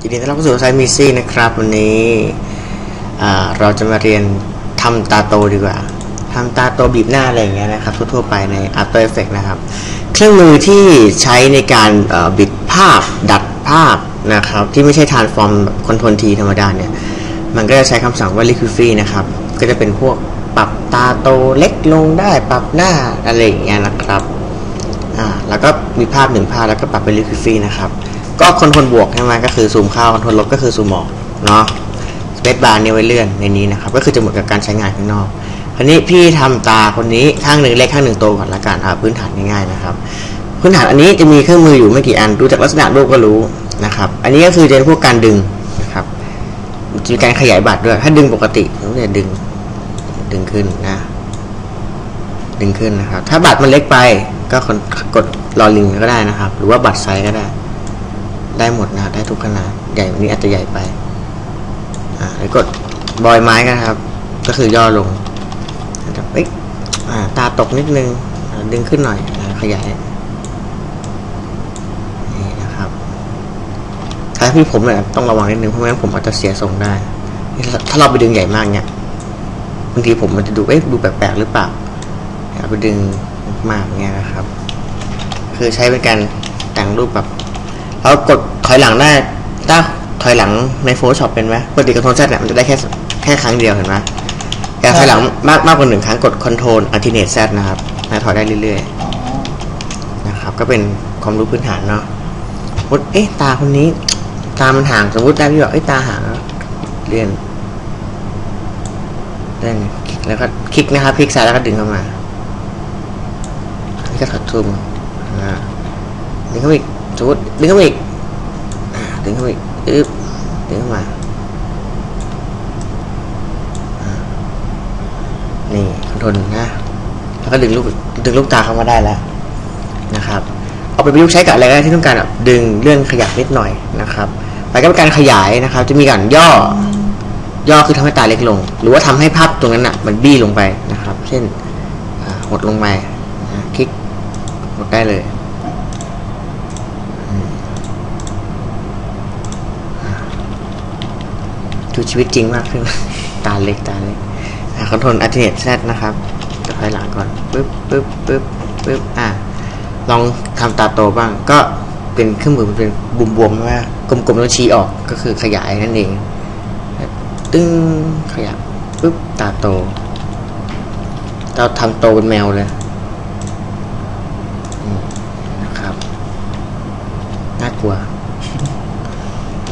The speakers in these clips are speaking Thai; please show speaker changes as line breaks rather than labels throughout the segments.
ยินดีต้อนรับสู่ไซมิซี่นะครับ วันนี้เราจะมาเรียนทำตาโตดีกว่าทำตาโตบีบหน้าอะไรอย่างเงี้ยนะครับ ทั่วๆไปใน After Effects นะครับ เครื่องมือที่ใช้ในการบิดภาพดัดภาพนะครับ ที่ไม่ใช่ทานฟอร์มคอนโทรลทีธรรมดาเนี่ย มันก็จะใช้คำสั่งว่า liquify นะครับ ก็จะเป็นพวกปรับตาโตเล็กลงได้ปรับหน้าอะไรอย่างเงี้ยนะครับอ่าแล้วก็มีภาพหนึ่งภาพแล้วก็ปรับเป็น liquify นะครับ ก็คอนโทรลบวกใช่ไหมก็คือซูมเข้าคอนโทรลลบก็คือซูมออกเนาะสเปซบาร์เนี่ยไว้เลื่อนในนี้นะครับก็คือจะเหมือนกับการใช้งานข้างนอกคราวนี้พี่ทำตาคนนี้ข้างหนึ่งเล็กข้างหนึ่งโตก่อนละกันอ่าพื้นฐานง่ายๆนะครับ พื้นฐานอันนี้จะมีเครื่องมืออยู่ไม่กี่อันดูจากลักษณะรูปก็รู้นะครับ อันนี้ก็คือจะเป็นพวกการดึงนะครับจะมีการขยายบัตรด้วยถ้าดึงปกติเราจะดึงดึงขึ้นนะ ดึงขึ้นนะครับ ถ้าบัตรมันเล็กไปก็กดรอลิงก็ได้นะครับ หรือว่าบัตรไซส์ก็ได้ ได้หมดนะได้ทุกขนาดใหญ่วันนี้อาจจะใหญ่ไปอ่าแล้วกดบอยไม้กันครับ ก็คือย่อลงนะครับเอ้ยอ่าตาตกนิดนึงดึงขึ้นหน่อยอขยายนี่นะครับถ้าพี่ผมเนี่ยต้องระวังนิดนึงเพราะไม่งั้นผมอาจจะเสียทรงได้ ถ้าเราไปดึงใหญ่มากเนี่ยบางทีผมมันจะดูเอ๊ะดูแปลกๆหรือเปล่าอาไปดึงมากเนี่ยนะครับ คือใช้เป็นการแต่งรูปแบบ แล้วกดถอยหลังได้ถ้าถอยหลังใน Photoshop เป็นไหมปกติคอนโทรล Z เนี่ยมันจะได้แค่แค่ครั้งเดียวเห็นไหมแต่ถอยหลังมากมากกว่าหนึ่งครั้งกด Control Alternate Z นะครับนะถอยได้เรื่อยๆนะครับ ก็เป็นความรู้พื้นฐานเนาะสมมติเอ๊ะตาคนนี้ ตามันห่างสมมติได้พี่บอกเอ้ตาห่างเลื่นเลื่นแล้วก็คลิกนะครับ คลิกซ้ายแล้วก็ดึงเข้ามานี่ก็ถอดซูมอ่าดึงเข้ามาอีก สมมติดึงเข้าอีกดึงเข้าอีกอึ๊บดึงเข้ามานี่คอนโทรลนะแล้วก็ดึงลูกดึงลูกตาเข้ามาได้แล้วนะครับ เอาไปประยุกต์ใช้กับอะไรก็ได้ที่ต้องการแบบดึงเลื่อนขยับนิดหน่อยนะครับ ไปก็เป็นการขยายนะครับ จะมีการย่อย่อคือทำให้ตาเล็กลง หรือว่าทำให้ภาพตรงนั้นอะมันบี้ลงไปนะครับ เช่นหดลงไปคลิกหดได้เลย ดูชีวิตจริงมากขึ้น ตาเล็กตาเล็กคอนโทรลอัลเทอร์เนทแซนะครับจะถอยหลังก่อนปึ๊บปึ๊บปึ๊บปึ๊บอะลองทำตาโตบ้าง ก็เป็นเครื่องมือมันเป็นบุมบวมๆว่ากลมๆแล้วชี้ออกก็คือขยายนั่นเองตึ้งขยับปึ๊บตาโต เราทำโตเป็นแมวเลยนะครับน่ากลัว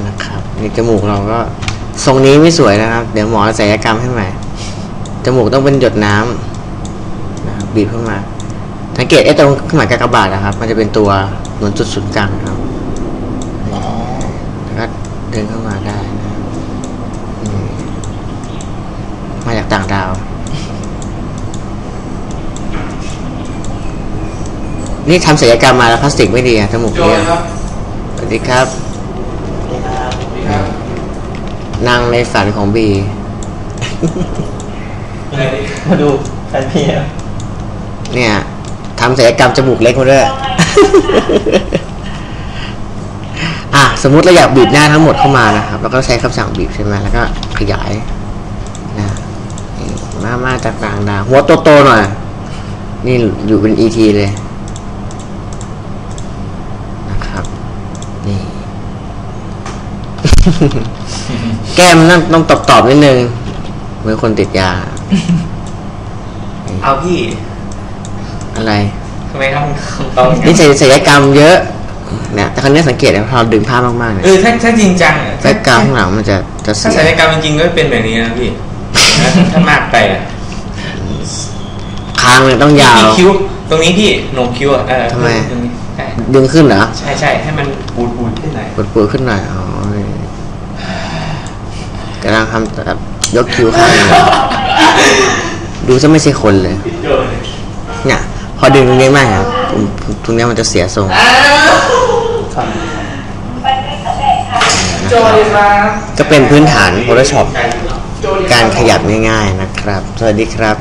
นะครับในจมูกเราก็ ทรงนี้ไม่สวยนะครับ เดี๋ยวหมอศัลยกรรมให้ใหม่จมูกต้องเป็นหยดน้ำนะครับบีบขึ้นมาสังเกตไอ้ตรงเครื่องหมายกากบาทนะครับ มันจะเป็นตัวเหมือนจุดศูนย์กลางนะครับนี่แล้วก็เดินเข้ามาได้นะอืมมาจากต่างดาว นี่ทำศัลยกรรมมาแล้วพลาสติกไม่ดีอะจมูก
โจ
เรีย
ย
บ
ครับ
สวัสดีครับ นางในฝันของบี
มาดูแฟนพี่อะ
เนี่ยทำศัลยกรรมจมูกเล็กมาด้วย อะ สมมุติเราอยากบีบหน้าทั้งหมดเข้ามานะครับ แล้วก็ใช้คำสั่งบีบใช่ไหมแล้วก็ขยายนะนี่มามาจากต่างดาวหัวโตๆหน่อย นี่อยู่เป็น ET เลย นะครับ นี่ แก้มต้องต้องตอบตอบๆนิดนึงเหมือนคนติดยา
เอาพี่
อะไร
ทำไมทำคำตอบอย่าง
นี่
นั้น
ศัลยกรรมเยอะเนี่ยแต่ครั้นี้สังเกตนะพอเราดึงผ้ามากๆเนี่ย
เออถ้าถ้าจริงจังอะ
แบ็กกราวด์ข้างหลังมันจะจะ
ถ้า
เสี
ศัล
ย
ยกรรมจริงๆก็เป็นแบบนี้นะพี่ ถ้าถ้ามากไปอะ
คางเนี่ยต้องยาว
มีคิ้ว ตรงนี้พี่โหนกคิ้วอะเออ
ทำไม
ตรงนี้ใช่
ดึงขึ้นเหรอ
ใช่ใช่ให้มันปูดปูดขึ้นหน่อย
ปวดปวดขึ้นหน่อยอ๋อ กำลังทำแบบยกคิ้วข้างหนึ่งดูจะไม่ใช่คนเลย
โจย
เนี่ย พอดึงตรงนี้มากครับตรงตรงเนี้ยมันจะเสียทรง
โจยมา
ก็เป็นพื้นฐาน Photoshop
โจย
การขยับง่ายๆนะครับ สวัสดีครับ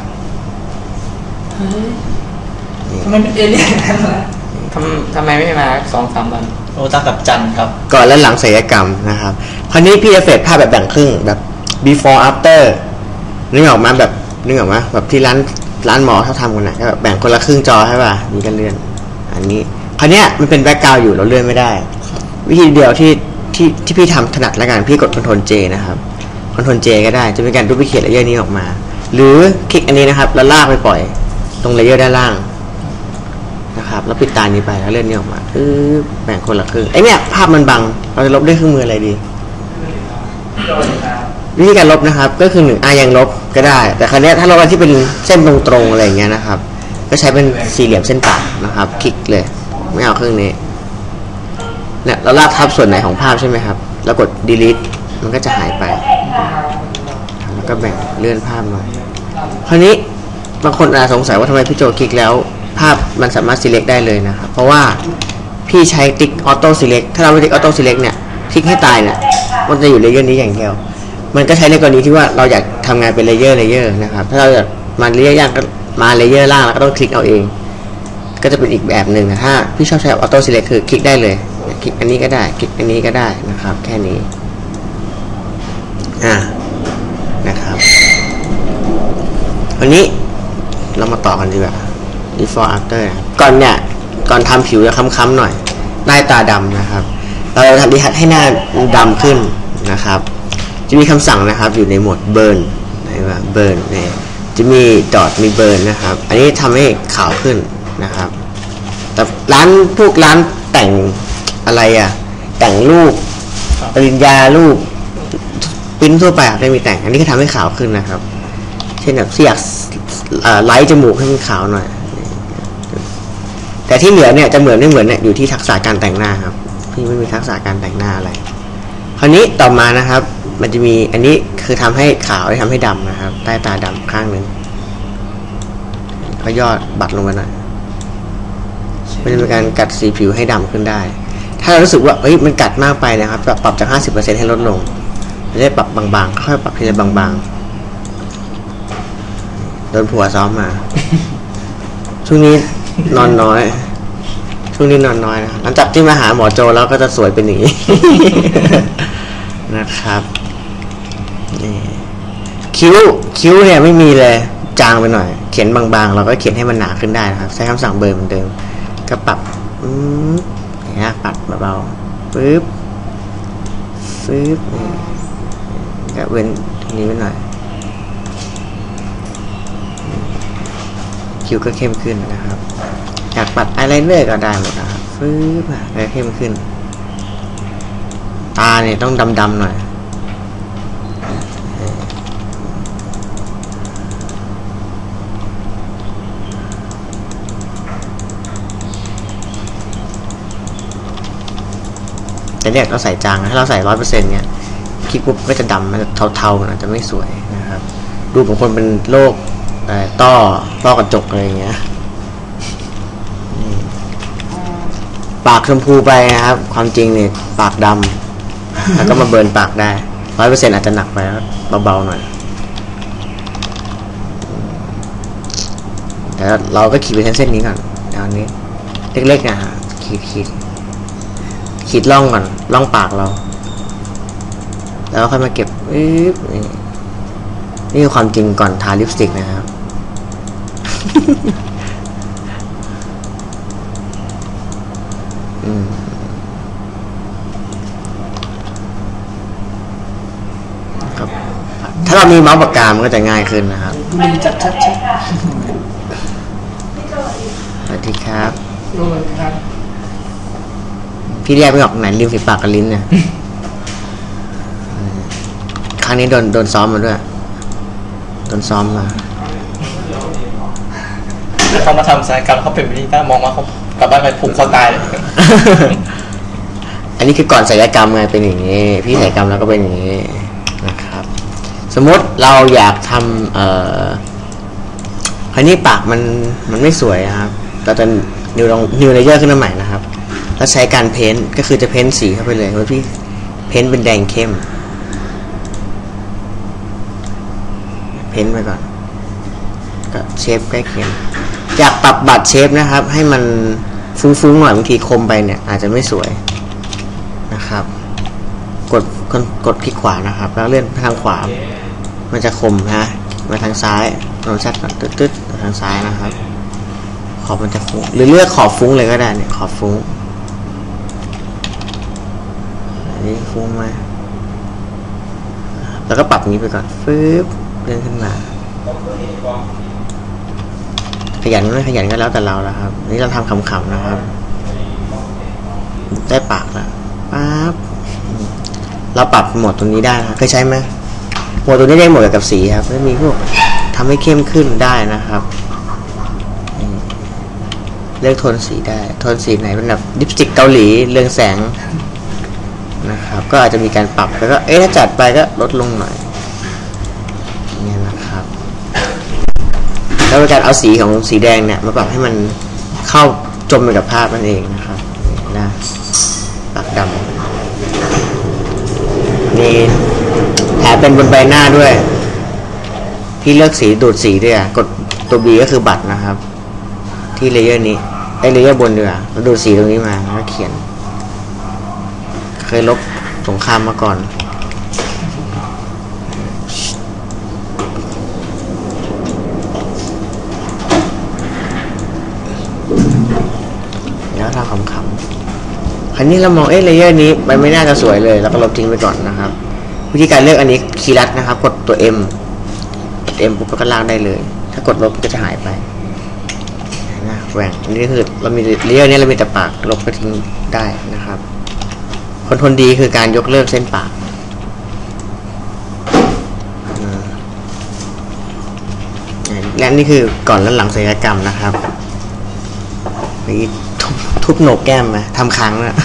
ทำไมเป็นเอเลี่ยนกันล่ะ
ทำทำไมไม่มาสองสามวัน
โอตากับจันครับ
ก่อนและหลังศัลยกรรมนะครับคราวนี้พี่จะเฟดภาพแบบแบ่งครึ่งแบบ before after นึกออกมาแบบนึกออกมาแบบที่ร้านร้านหมอเขาทำกันนะก็แบบแบ่งคนละครึ่งจอใช่ป่ะมีกันเลื่อน อันนี้คราวนี้มันเป็นแบ็กกราวอยู่เราเลื่อนไม่ได้ วิธีเดียวที่ที่ที่พี่ทำถนัดละกันพี่กด Ctrl J นะครับ Ctrl J ก็ได้จะเป็นการดูพิเคทเลเยอร์นี้ออกมา หรือคลิกอันนี้นะครับแล้วลากไปปล่อย ตรงเลเยอร์ด้านล่าง นะครับ แล้วปิดตานี้ไปแล้วเลื่อนนี้ออกมาแบ่งคนละครึ่งไอเนี่ยภาพมันบัง เราจะลบด้วยเครื่องมืออะไรดี วิธีการลบนะครับ ก็คือหนึ่งอายังลบก็ได้ แต่ครั้นี้ถ้าเราที่เป็นเส้นตรงๆอะไรอย่างเงี้ยนะครับ ก็ใช้เป็นสี่เหลี่ยมเส้นตัดนะครับ คลิกเลย ไม่เอาเครื่องนี้เนี่ยเราลากทับส่วนไหนของภาพใช่ไหมครับ แล้วกด delete มันก็จะหายไป แล้วก็แบ่งเลื่อนภาพหน่อย คราวนี้บางคนอาจสงสัยว่าทำไมพี่โจคลิกแล้ว ภาพมันสามารถ select ได้เลยนะครับ เพราะว่าพี่ใช้ติ๊ก auto select ถ้าเราไม่ติ๊ก auto select เนี่ยคลิกให้ตายเนี่ยมันจะอยู่เลเยอร์นี้อย่างเดียว มันก็ใช้ในกรณีที่ว่าเราอยากทำงานเป็นเลเยอร์เลเยอร์นะครับ ถ้าเราอยากมาเลเยอร์ย่างก็มาเลเยอร์ล่างแล้วก็ต้องคลิกเอาเอง ก็จะเป็นอีกแบบหนึ่งนะถ้าพี่ชอบใช้ auto select คือคลิกได้เลย คลิกอันนี้ก็ได้ คลิกอันนี้ก็ได้นะครับ แค่นี้ อ่า นะครับ วันนี้เรามาต่อกันดีกว่า before after ครับก่อนเนี่ยก่อนทำผิวจะค้ำๆหน่อยหน้าตาดำนะครับ เราจะทำดีฮัทให้หน้าดำขึ้นนะครับ จะมีคำสั่งนะครับอยู่ในโหมด burn เห็นไหม burn เนี่ยจะมีดอทมี burn นะครับ อันนี้ทำให้ขาวขึ้นนะครับ แต่ร้านพวกร้านแต่งอะไรอะแต่งรูปปริญญารูปปิ้นทั่วไปอะได้มีแต่ง อันนี้ก็ทำให้ขาวขึ้นนะครับ เช่นแบบที่อยากไลท์จมูกให้มันขาวหน่อย แต่ที่เหลือเนี่ยจะเหมือนไม่เหมือนเนี่ยอยู่ที่ทักษะการแต่งหน้าครับ พี่ไม่มีทักษะการแต่งหน้าอะไรคราวนี้ต่อมานะครับ มันจะมีอันนี้คือทำให้ขาวและทำให้ดำนะครับ ใต้ตาดำข้างหนึ่งก็ย่อบัตรลงมาหน่อยมันจะเป็นการกัดสีผิวให้ดำขึ้นได้ ถ้าเรารู้สึกว่าเฮ้ยมันกัดมากไปนะครับปรับปรับจาก 50%ให้ลดลงจะได้ปรับบางๆค่อยปรับทีละบางๆโดนผัวซ้อมมาช่วงนี้ นอนน้อย ช่วงนี้นอนน้อยนะหลังจากที่มาหาหมอโจแล้วก็จะสวยเป็นอย่างนี้ นะครับนี่คิ้วคิ้วเนี่ยไม่มีเลยจางไปหน่อย เขียนบางๆ เราก็เขียนให้มันหนาขึ้นได้นะครับ ใช้คำสั่งเบอร์เหมือนเดิม ก็ปรับอืมอย่างเงี้ยปัดเบาๆปึ๊บปึ๊บก็เว้นตรงนี้ไว้หน่อย คิ้วก็เข้มขึ้นนะครับ อยากปัดอะไรเรื่อยก็ได้หมดนะครับฟื้บอะแล้วเข้มขึ้น ตาเนี่ยต้องดำๆหน่อยแต่เนี่ยเราใส่จางถ้าเราใส่ร้อยเปอร์เซ็นต์เนี่ยคลิกปุ๊บก็จะดำมันจะเทาๆนะจะไม่สวยนะครับ ดูบางคนเป็นโรค ต้อต้อกระจกอะไรเงี้ยปากชมพูไปนะครับ ความจริงเนี่ยปากดำแล้วก็มาเบิร์นปากได้ร้อยเปอร์เซ็นต์อาจจะหนักไปแล้วเบาๆหน่อยแต่เราก็ขีดไปเส้นนี้ก่อนเอาอันนี้ เล็กๆนะฮะขีดขีดขีดล่องก่อนล่องปากเรา แล้วค่อยมาเก็บนี่นี่คือความจริงก่อนทาลิปสติกนะครับ ครับ ถ้าเรามีเมาส์ปากกา มันก็จะง่ายขึ้นนะครับ
มีจัดชัดชัด
สวัสดีครับ
โอ้ยครับ
พี่แยกไม่ออกไหนริมฝีปากกับลิ้นเนี่ยอืมครั้งนี้โดนโดนซ้อมมาด้วย โดนซ้อมมา
เขามาทำสายกรรมเขาเป็นแบบนี้ถ้ามองมาเขากลับบ้านไปผูกคอตายเลย
อันนี้คือก่อนศัลยกรรมไงเป็นอย่างนี้ พี่ศัลยกรรมแล้วก็เป็นอย่างนี้นะครับ สมมติเราอยากทำเอ่อคราวนี้ปากมันมันไม่สวยนะครับเราจะนิวลองนิวเลเยอร์ขึ้นมาใหม่นะครับ แล้วใช้การเพ้นท์ก็คือจะเพ้นท์สีเข้าไปเลยว่าพี่เพ้นท์เป็นแดงเข้ม เพ้นท์ไปก่อนก็เชฟใกล้เคียง อยากปรับบัตรเชฟนะครับ ให้มันฟุ้งๆหน่อยบางทีคมไปเนี่ย อาจจะไม่สวยนะครับ กดกดกดคลิกขวานะครับ แล้วเลื่อนไปทางขวา มันจะคมนะมาทางซ้ายลองชัดก่อนตึ๊ดๆมาทางซ้ายนะครับ ขอบมันจะฟุ้งหรือเลือกขอบฟุ้งเลยก็ได้เนี่ยขอบฟุ้งอันนี้ฟุ้งมาแล้วก็ปรับนี้ไปก่อนฟึบเลื่อนขึ้นมา ขยันไม่ขยันก็แล้วแต่เราแล้วครับนี่เราทำขำๆนะครับ ได้ปากแล้วปั๊บเราปรับโหมดตรงนี้ได้นะครับเคยใช้ไหมโหมดตัวนี้ได้หมดเกี่ยวกับสีครับแล้วมีพวกทำให้เข้มขึ้นได้นะครับเลือกโทนสีได้ โทนสีไหนเป็นแบบลิปสติกเกาหลีเรืองแสงนะครับ ก็อาจจะมีการปรับแล้วก็เอ๊ะถ้าจัดไปก็ลดลงหน่อยนะครับ แล้วเป็นการเอาสีของสีแดงเนี่ยมาปรับให้มันเข้าจมไปกับภาพนั่นเองนะครับนะปากดำนี่แถมเป็นบนใบหน้าด้วย ที่เลือกสีดูดสีด้วยอะกดตัว B ก็คือบัตรนะครับ ที่เลเยอร์นี้ไอเลเยอร์บนด้วยอแล้วดูดสีตรงนี้มาแล้วเขียน เคยลบสงครามมาก่อน แล้วทำขำๆคราวนี้เรามองเอ๊ะเลเยอร์นี้มันไม่น่าจะสวยเลยแล้วก็ลบทิ้งไปก่อนนะครับ วิธีการเลือกอันนี้คีย์ลัดนะครับ กดตัว M กด M ปุ๊บก็ลากได้เลย ถ้ากดลบก็จะหายไปนะแหว่งอันนี้คือเรามีเลเยอร์นี้เรามีแต่ปากลบก็ทิ้งได้นะครับคอนโทรลดีคือการยกเลิกเส้นปากอืมและนี่คือก่อนและหลังศัลยกรรมนะครับนี่ ทุบโหนกแก้มไหมทำค้างนะ